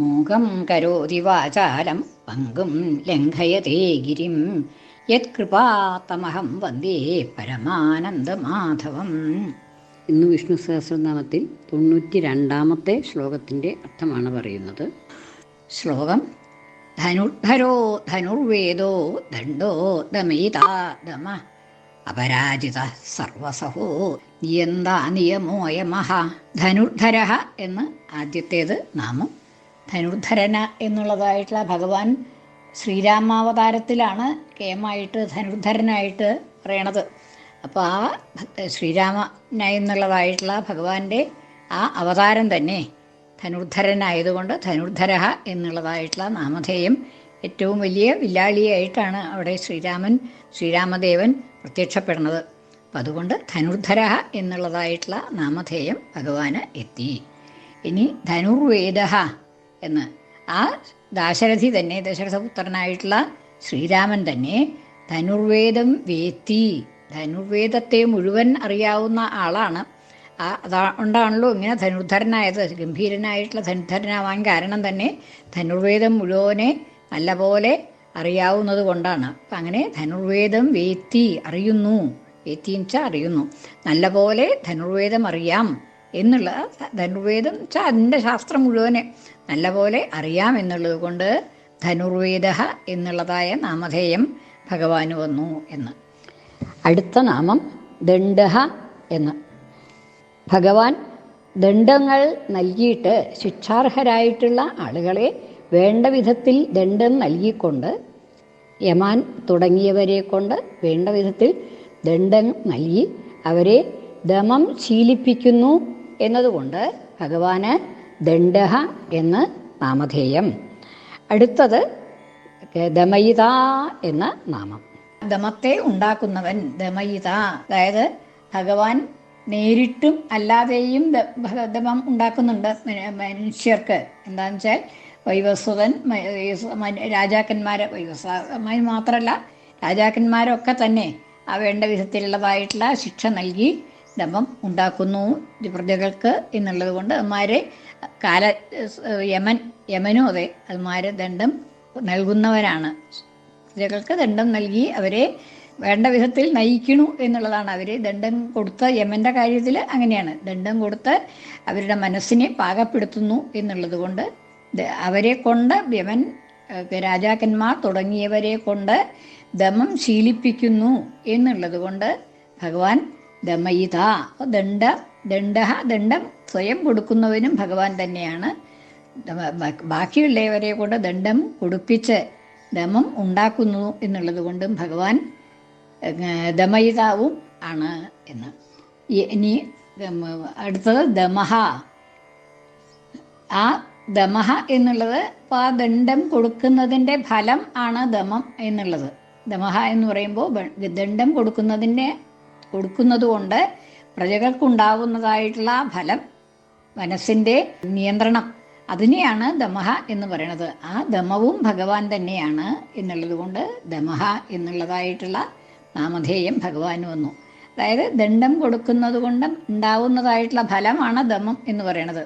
മൂകം കരോതി വാചാലം പങ്കും ലംഘയതേ ഗിരിം. യത്കൃപാത്തമഹം വന്ദേ പരമാനന്ദമാധവം. ഇന്ന് വിഷ്ണു സഹസ്രനാമത്തിൽ തൊണ്ണൂറ്റി രണ്ടാമത്തെ ശ്ലോകത്തിന്റെ അർത്ഥമാണ് പറയുന്നത്. ശ്ലോകം ധനുർധരോ ധനുർവേദോ ദണ്ഡോ ദമയിതാ ദമ. അപരാജിത സർവസഹോ നിയന്താ നിയമോയമഹ. ധനുർധര എന്ന് ആദ്യത്തേത് നാമം ധനുർധരന എന്നുള്ളതായിട്ടുള്ള ഭഗവാൻ ശ്രീരാമാവതാരത്തിലാണ് കേമായിട്ട് ധനുർധരനായിട്ട് പറയണത്. അപ്പോൾ ആ ശ്രീരാമന എന്നുള്ളതായിട്ടുള്ള ഭഗവാന്റെ ആ അവതാരം തന്നെ ധനുർധരനായതുകൊണ്ട് ധനുർധര എന്നുള്ളതായിട്ടുള്ള നാമധേയം ഏറ്റവും വലിയ വില്ലാളിയായിട്ടാണ് അവിടെ ശ്രീരാമൻ ശ്രീരാമദേവൻ പ്രത്യക്ഷപ്പെടുന്നത്. അപ്പം അതുകൊണ്ട് ധനുർധര എന്നുള്ളതായിട്ടുള്ള നാമധേയം ഭഗവാന് എത്തി. ഇനി ധനുർവേദ എന്ന്. ആ ദാശരഥി തന്നെ ദശരഥപുത്രനായിട്ടുള്ള ശ്രീരാമൻ തന്നെ ധനുർവേദം വേത്തി. ധനുർവേദത്തെ മുഴുവൻ അറിയാവുന്ന ആളാണ്. ആ അതുകൊണ്ടാണല്ലോ ഇങ്ങനെ ധനുർധരനായത്. ഗംഭീരനായിട്ടുള്ള ധനുർധരനാവാൻ കാരണം തന്നെ ധനുർവേദം മുഴുവനെ നല്ലപോലെ അറിയാവുന്നത് കൊണ്ടാണ്. അപ്പം അങ്ങനെ ധനുർവേദം വേത്തി അറിയുന്നു. വേത്തി വെച്ചാൽ അറിയുന്നു. നല്ലപോലെ ധനുർവേദം അറിയാം. എന്നുള്ള ധനുർവേദം വെച്ചാൽ അതിന്റെ ശാസ്ത്രം മുഴുവനെ നല്ലപോലെ അറിയാം എന്നുള്ളത് കൊണ്ട് ധനുർവേദ എന്നുള്ളതായ നാമധേയം ഭഗവാന് വന്നു എന്ന്. അടുത്ത നാമം ദണ്ഡഹ എന്ന്. ഭഗവാൻ ദണ്ഡങ്ങൾ നൽകിയിട്ട് ശിക്ഷാർഹരായിട്ടുള്ള ആളുകളെ വേണ്ട വിധത്തിൽ ദണ്ഡം നൽകിക്കൊണ്ട് യമാൻ തുടങ്ങിയവരെ കൊണ്ട് വേണ്ട വിധത്തിൽ ദണ്ഡം നൽകി അവരെ ദമം ശീലിപ്പിക്കുന്നു എന്നതുകൊണ്ട് ഭഗവാന് ദണ്ഡഹ എന്ന് നാമധേയം. അടുത്തത് ദമയിത എന്ന നാമം. ദമത്തെ ഉണ്ടാക്കുന്നവൻ ദമയിത. അതായത് ഭഗവാൻ നേരിട്ടും അല്ലാതെയും ദമം ഉണ്ടാക്കുന്നുണ്ട് മനുഷ്യർക്ക്. എന്താണെന്ന് വെച്ചാൽ വൈവസ്വതൻ രാജാക്കന്മാരെ വൈവസ്വമായി മാത്രമല്ല രാജാക്കന്മാരൊക്കെ തന്നെ ആ വേണ്ട വിധത്തിലുള്ളതായിട്ടുള്ള ശിക്ഷ നൽകി ദമം ഉണ്ടാക്കുന്നു. പ്രജകൾക്ക് എന്നുള്ളത് കൊണ്ട് അമ്മമാരെ കാല യമൻ യമനും അതെ അതുമാരെ ദണ്ഡം നൽകുന്നവരാണ്. പ്രജകൾക്ക് ദണ്ഡം നൽകി അവരെ വേണ്ട വിധത്തിൽ നയിക്കണു എന്നുള്ളതാണ്. അവർ ദണ്ഡം കൊടുത്ത യമന്റെ കാര്യത്തിൽ അങ്ങനെയാണ്. ദണ്ഡം കൊടുത്ത് അവരുടെ മനസ്സിനെ പാകപ്പെടുത്തുന്നു എന്നുള്ളത് കൊണ്ട് അവരെ കൊണ്ട് യമൻ രാജാക്കന്മാർ തുടങ്ങിയവരെ കൊണ്ട് ദമം ശീലിപ്പിക്കുന്നു എന്നുള്ളത് കൊണ്ട് ഭഗവാൻ ദമയിത ദണ്ഡ ദണ്ഡ ദണ്ഡം സ്വയം കൊടുക്കുന്നവനും ഭഗവാൻ തന്നെയാണ്. ബാക്കിയുള്ളവരെ കൊണ്ട് ദണ്ഡം കൊടുപ്പിച്ച് ദമം ഉണ്ടാക്കുന്നു എന്നുള്ളത് കൊണ്ടും ഭഗവാൻ ദമയിതാവും ആണ് എന്ന്. ഇനി അടുത്തത് ദമഹ. ആ ദമഹ എന്നുള്ളത് ആ ദണ്ഡം കൊടുക്കുന്നതിന്റെ ഫലം ആണ് ദമം എന്നുള്ളത്. ദമഹ എന്ന് പറയുമ്പോൾ ദണ്ഡം കൊടുക്കുന്നതിന്റെ കൊടുക്കുന്നത് കൊണ്ട് പ്രജകൾക്കുണ്ടാവുന്നതായിട്ടുള്ള ഫലം മനസ്സിന്റെ നിയന്ത്രണം. അതിനെയാണ് ദമഹ എന്ന് പറയുന്നത് ആ ദമവും ഭഗവാൻ തന്നെയാണ് എന്നുള്ളത് കൊണ്ട് ദമഹ എന്നുള്ളതായിട്ടുള്ള നാമധേയം ഭഗവാൻ വന്നു. അതായത് ദണ്ഡം കൊടുക്കുന്നത് കൊണ്ട് ഉണ്ടാവുന്നതായിട്ടുള്ള ഫലമാണ് ദമം എന്ന് പറയുന്നത്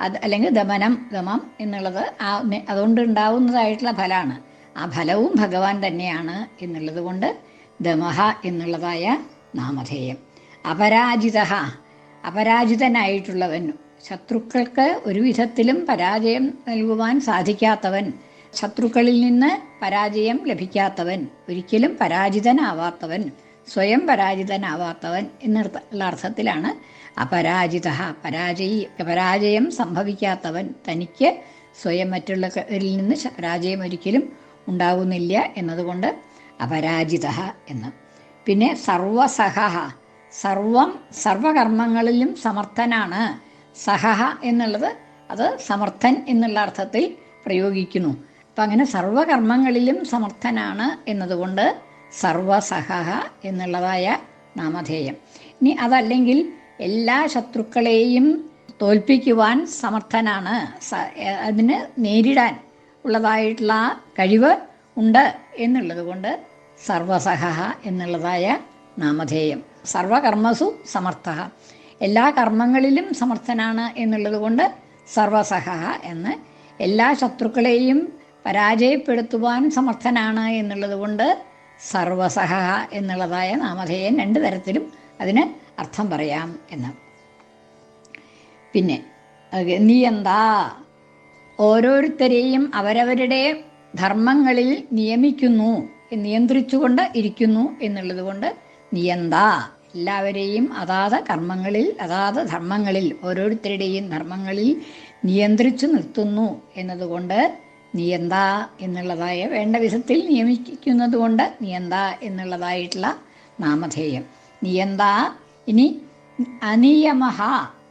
അത് അല്ലെങ്കിൽ ദമനം ദമം എന്നുള്ളത് ആ അതുകൊണ്ട് ഉണ്ടാവുന്നതായിട്ടുള്ള ഫലമാണ് ആ ഫലവും ഭഗവാൻ തന്നെയാണ് എന്നുള്ളത് കൊണ്ട് ദമഹ എന്നുള്ളതായ നാമധേയം. അപരാജിത അപരാജിതനായിട്ടുള്ളവൻ. ശത്രുക്കൾക്ക് ഒരു വിധത്തിലും പരാജയം നൽകുവാൻ സാധിക്കാത്തവൻ. ശത്രുക്കളിൽ നിന്ന് പരാജയം ലഭിക്കാത്തവൻ. ഒരിക്കലും പരാജിതനാവാത്തവൻ. സ്വയം പരാജിതനാവാത്തവൻ എന്നുള്ള അർത്ഥത്തിലാണ് അപരാജിത പരാജയി പരാജയം സംഭവിക്കാത്തവൻ. തനിക്ക് സ്വയം മറ്റുള്ളവരിൽ നിന്ന് പരാജയം ഒരിക്കലും ഉണ്ടാകുന്നില്ല എന്നതുകൊണ്ട് അപരാജിത എന്ന്. പിന്നെ സർവസഹ സർവം സർവകർമ്മങ്ങളിലും സമർത്ഥനാണ്. സഹഹ എന്നുള്ളത് അത് സമർത്ഥൻ എന്നുള്ള അർത്ഥത്തിൽ പ്രയോഗിക്കുന്നു. അപ്പം അങ്ങനെ സർവകർമ്മങ്ങളിലും സമർത്ഥനാണ് എന്നതുകൊണ്ട് സർവസഹ എന്നുള്ളതായ നാമധേയം. ഇനി അതല്ലെങ്കിൽ എല്ലാ ശത്രുക്കളെയും തോൽപ്പിക്കുവാൻ സമർത്ഥനാണ്. അതിന് നേരിടാൻ ഉള്ളതായിട്ടുള്ള കഴിവ് ഉണ്ട് എന്നുള്ളത് കൊണ്ട് സർവസഹ എന്നുള്ളതായ നാമധേയം. സർവകർമ്മസു സമർത്ഥ. എല്ലാ കർമ്മങ്ങളിലും സമർത്ഥനാണ് എന്നുള്ളത് കൊണ്ട് സർവസഹ എന്ന് എല്ലാ ശത്രുക്കളെയും പരാജയപ്പെടുത്തുവാൻ സമർത്ഥനാണ് എന്നുള്ളത് കൊണ്ട് സർവസഹ എന്നുള്ളതായ നാമധേയം രണ്ട് തരത്തിലും അതിന് അർത്ഥം പറയാം എന്ന്. പിന്നെ നീ എന്താ? ഓരോരുത്തരെയും അവരവരുടെ ധർമ്മങ്ങളിൽ നിയമിക്കുന്നു. നിയന്ത്രിച്ചുകൊണ്ട് ഇരിക്കുന്നു എന്നുള്ളത് കൊണ്ട് നിയന്ത എല്ലാവരെയും അതാത് കർമ്മങ്ങളിൽ അതാത് ധർമ്മങ്ങളിൽ ഓരോരുത്തരുടെയും ധർമ്മങ്ങളിൽ നിയന്ത്രിച്ചു നിർത്തുന്നു എന്നതുകൊണ്ട് നിയന്ത എന്നുള്ളതായ വേണ്ട വിധത്തിൽ നിയമിക്കുന്നത് കൊണ്ട് നിയന്ത എന്നുള്ളതായിട്ടുള്ള നാമധേയം. നിയന്ത ഇനി അനിയമഹ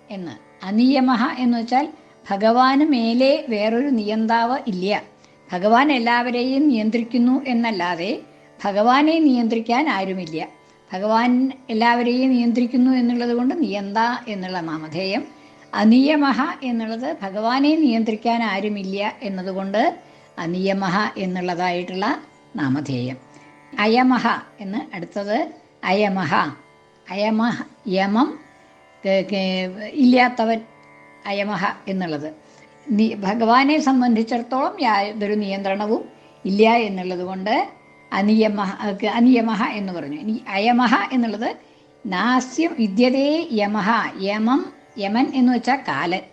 എന്ന്. അനിയമഹ എന്ന് വെച്ചാൽ ഭഗവാന് മേലെ വേറൊരു നിയന്താവ് ഇല്ല. ഭഗവാൻ എല്ലാവരെയും നിയന്ത്രിക്കുന്നു എന്നല്ലാതെ ഭഗവാനെ നിയന്ത്രിക്കാൻ ആരുമില്ല. ഭഗവാൻ എല്ലാവരെയും നിയന്ത്രിക്കുന്നു എന്നുള്ളത് കൊണ്ട് നിയന്ത എന്നുള്ള നാമധേയം അനിയമഹ എന്നുള്ളത് ഭഗവാനെ നിയന്ത്രിക്കാൻ ആരുമില്ല എന്നതുകൊണ്ട് അനിയമഹ എന്നുള്ളതായിട്ടുള്ള നാമധേയം. അയമഹ എന്ന് അടുത്തത് അയമഹ. അയമഹ യമം ഇല്ലാത്തവൻ അയമഹ എന്നുള്ളത്. ഭഗവാനെ സംബന്ധിച്ചിടത്തോളം യാതൊരു നിയന്ത്രണവും ഇല്ല എന്നുള്ളത് കൊണ്ട് അനിയമഹ അനിയമഹ എന്ന് പറഞ്ഞു. ഇനി അയമഹ എന്നുള്ളത് നാസ്യം വിദ്യതേ യമഹ യമം യമൻ എന്ന് വെച്ചാൽ കാലൻ.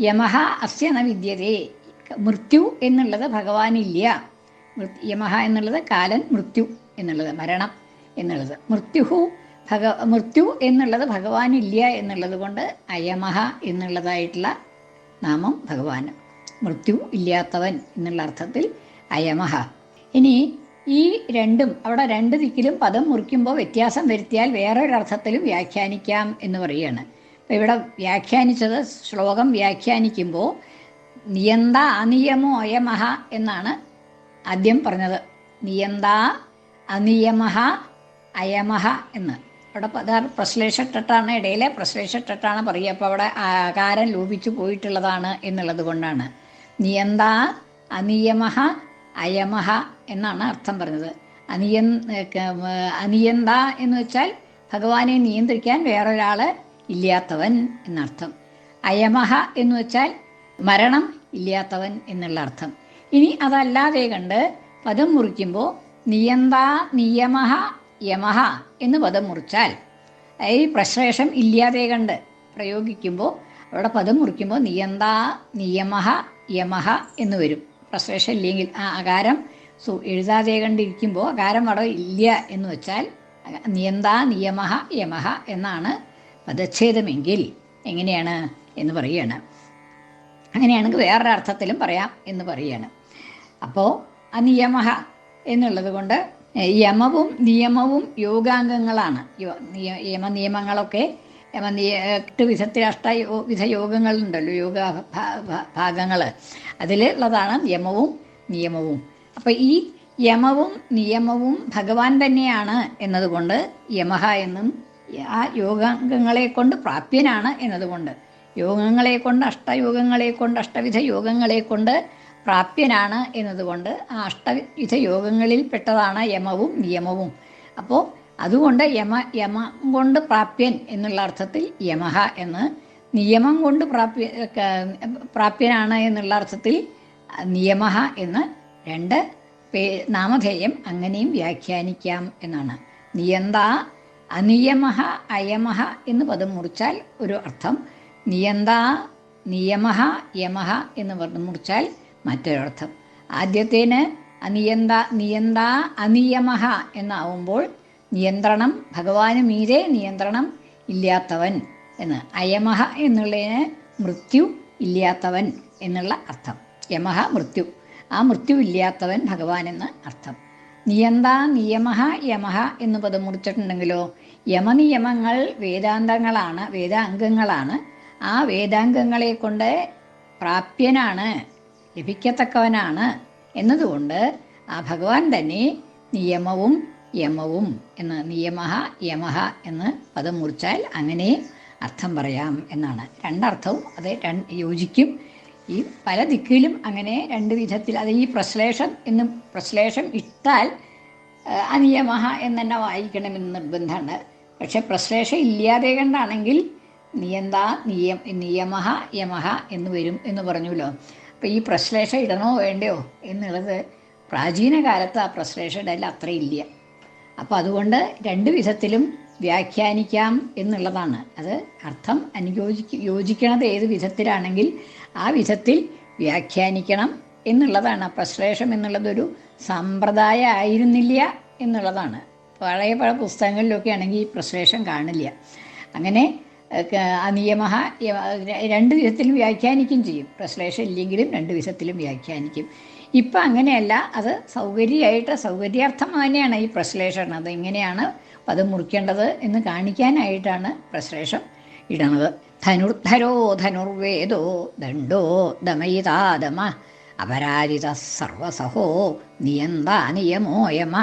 യമഹ അസ്യ ന വിദ്യതേ മൃത്യു എന്നുള്ളത് ഭഗവാനില്ല യമഹ എന്നുള്ളത് കാലൻ മൃത്യു എന്നുള്ളത് മരണം എന്നുള്ളത്. മൃത്യുഹു ഭഗ മൃത്യു എന്നുള്ളത് ഭഗവാനില്ല എന്നുള്ളത് കൊണ്ട് അയമഹ എന്നുള്ളതായിട്ടുള്ള നാമം ഭഗവാൻ. മൃത്യു ഇല്ലാത്തവൻ എന്നുള്ള അർത്ഥത്തിൽ അയമഹ. ഇനി ഈ രണ്ടും അവിടെ രണ്ട് ദിക്കിലും പദം മുറിക്കുമ്പോൾ വ്യത്യാസം വരുത്തിയാൽ വേറൊരർത്ഥത്തിലും വ്യാഖ്യാനിക്കാം എന്ന് പറയുകയാണ്. അപ്പോൾ ഇവിടെ വ്യാഖ്യാനിച്ചത് ശ്ലോകം വ്യാഖ്യാനിക്കുമ്പോൾ നിയന്ത അനിയമോ അയമഹ എന്നാണ് ആദ്യം പറഞ്ഞത്. നിയന്ത അനിയമഹ അയമഹ എന്ന്. അവിടെ പദാർ പ്രശ്ലേഷട്ടാണ് ഇടയിലെ പ്രശ്ലേഷട്ടാണ് പറയുക. അപ്പോൾ അവിടെ ആകാരം ലോപിച്ചു പോയിട്ടുള്ളതാണ് എന്നുള്ളത് കൊണ്ടാണ്. നിയന്ത അനിയമഹ അയമഹ എന്നാണ് അർത്ഥം പറഞ്ഞത്. അനിയൻ അനിയന്ത എന്ന് വെച്ചാൽ ഭഗവാനെ നിയന്ത്രിക്കാൻ വേറൊരാൾ ഇല്ലാത്തവൻ എന്നർത്ഥം. അയമഹ എന്ന് വെച്ചാൽ മരണം ഇല്ലാത്തവൻ എന്നുള്ള അർത്ഥം. ഇനി അതല്ലാതെ കണ്ട് പദം മുറിക്കുമ്പോൾ നിയന്ത നിയമഹ യമഹ എന്ന് പദം മുറിച്ചാൽ ഈ പ്രശ്ലേഷം ഇല്ലാതെ കണ്ട് പ്രയോഗിക്കുമ്പോൾ അവിടെ പദം മുറിക്കുമ്പോൾ നിയന്ത നിയമഹ യമഹ എന്ന് വരും. പ്രശ്ലേഷം ഇല്ലെങ്കിൽ ആ അകാരം സു എഴുതാതെ കണ്ടിരിക്കുമ്പോൾ അകാരം അവിടെ ഇല്ല എന്ന് വെച്ചാൽ നിയന്ത നിയമഹ യമഹ എന്നാണ് പദച്ഛേദമെങ്കിൽ എങ്ങനെയാണ് എന്ന് പറയുകയാണ്. അങ്ങനെയാണെങ്കിൽ വേറൊരു അർത്ഥത്തിലും പറയാം എന്ന് പറയുകയാണ്. അപ്പോൾ അനിയമഹ എന്നുള്ളത് കൊണ്ട് യമവും നിയമവും യോഗാംഗങ്ങളാണ്. യമ നിയമങ്ങളൊക്കെ യമ എട്ട് വിധത്തിൽ അഷ്ട വിധ യോഗങ്ങളുണ്ടല്ലോ യോഗ ഭാഗങ്ങൾ അതിലുള്ളതാണ് യമവും നിയമവും. അപ്പോൾ ഈ യമവും നിയമവും ഭഗവാൻ തന്നെയാണ് എന്നതുകൊണ്ട് യമഹ എന്നും ആ യോഗാംഗങ്ങളെ കൊണ്ട് പ്രാപ്യനാണ് എന്നതുകൊണ്ട്. യോഗങ്ങളെ കൊണ്ട് അഷ്ടയോഗങ്ങളെ കൊണ്ട് അഷ്ടവിധ യോഗങ്ങളെ കൊണ്ട് പ്രാപ്യനാണ് എന്നതുകൊണ്ട് ആ അഷ്ടവിധ യോഗങ്ങളിൽ പെട്ടതാണ് യമവും നിയമവും. അപ്പോൾ അതുകൊണ്ട് യമ യമ കൊണ്ട് പ്രാപ്യൻ എന്നുള്ള അർത്ഥത്തിൽ യമഹ എന്ന് നിയമം കൊണ്ട് പ്രാപ്യ പ്രാപ്യനാണ് എന്നുള്ള അർത്ഥത്തിൽ നിയമഹ എന്ന് രണ്ട് പേ നാമധേയം അങ്ങനെയും വ്യാഖ്യാനിക്കാം എന്നാണ്. നിയന്ത അനിയമഹ അയമഹ എന്ന് പദം മുറിച്ചാൽ ഒരു അർത്ഥം. നിയന്ത നിയമഹ യമഹ എന്ന് പദം മുറിച്ചാൽ മറ്റൊരർത്ഥം. ആദ്യത്തേന് അനിയന്ത നിയന്ത അനിയമഹ എന്നാവുമ്പോൾ നിയന്ത്രണം ഭഗവാന് മീരെ നിയന്ത്രണം ഇല്ലാത്തവൻ എന്ന്. അയമഹ എന്നുള്ളതിന് മൃത്യു ഇല്ലാത്തവൻ എന്നുള്ള അർത്ഥം. യമഹ മൃത്യു. ആ മൃത്യു ഇല്ലാത്തവൻ ഭഗവാൻ എന്ന് അർത്ഥം. നിയന്ത നിയമഹ യമഹ എന്ന് പദം മുറിച്ചിട്ടുണ്ടെങ്കിലോ യമനിയമങ്ങൾ വേദാന്തങ്ങളാണ് വേദാംഗങ്ങളാണ്. ആ വേദാംഗങ്ങളെ കൊണ്ട് പ്രാപ്യനാണ് ലഭിക്കത്തക്കവനാണ് എന്നതുകൊണ്ട് ആ ഭഗവാൻ തന്നെ നിയമവും യമവും എന്ന് നിയമഹ യമഹ എന്ന് പദം മുറിച്ചാൽ അങ്ങനെ അർത്ഥം പറയാം എന്നാണ്. രണ്ടർത്ഥവും അത് രണ്ട് യോജിക്കും. ഈ പല ദിക്കിലും അങ്ങനെ രണ്ട് വിധത്തിൽ അത് ഈ പ്രശ്ലേഷം എന്ന് പ്രശ്ലേഷം ഇട്ടാൽ അനിയമഹ എന്ന് തന്നെ വായിക്കണമെന്ന് നിർബന്ധമുണ്ട് പക്ഷെ പ്രശ്ലേഷം ഇല്ലാതെ കണ്ടാണെങ്കിൽ നിയന്ത നിയം നിയമഹ യമഹ എന്ന് വരും എന്ന് പറഞ്ഞുല്ലോ അപ്പോൾ ഈ പ്രശ്ലേഷ ഇടണോ വേണ്ടയോ എന്നുള്ളത് പ്രാചീന കാലത്ത് ആ പ്രശ്ലേഷം ഇടൽ അത്രയില്ല അപ്പോൾ അതുകൊണ്ട് രണ്ട് വിധത്തിലും വ്യാഖ്യാനിക്കാം എന്നുള്ളതാണ്. അത് അർത്ഥം അനുയോജിക്ക യോജിക്കണത് ഏത് വിധത്തിലാണെങ്കിൽ ആ വിധത്തിൽ വ്യാഖ്യാനിക്കണം എന്നുള്ളതാണ്. പ്രശ്ലേഷം എന്നുള്ളതൊരു സമ്പ്രദായ ആയിരുന്നില്ല എന്നുള്ളതാണ്. പഴയ പല പുസ്തകങ്ങളിലൊക്കെ ആണെങ്കിൽ ഈ പ്രശ്ലേഷം കാണില്ല. അങ്ങനെ നിയമ രണ്ട് വിധത്തിലും വ്യാഖ്യാനിക്കും ചെയ്യും. പ്രശ്ലേഷം ഇല്ലെങ്കിലും രണ്ട് വിധത്തിലും വ്യാഖ്യാനിക്കും. ഇപ്പം അങ്ങനെയല്ല അത് സൗകര്യമായിട്ട് സൗകര്യാർത്ഥം തന്നെയാണ് ഈ പ്രശ്ലേഷണം അത് എങ്ങനെയാണ് അത് മുറിക്കേണ്ടത് എന്ന് കാണിക്കാനായിട്ടാണ് പ്രശ്ലേഷം ഇടണത് ധനുർധരോ ധനുർവേദോ ദണ്ഡോ ദമയിതാദമ അപരാജിത സർവസഹോ നിയന്താ നിയമോ യമ.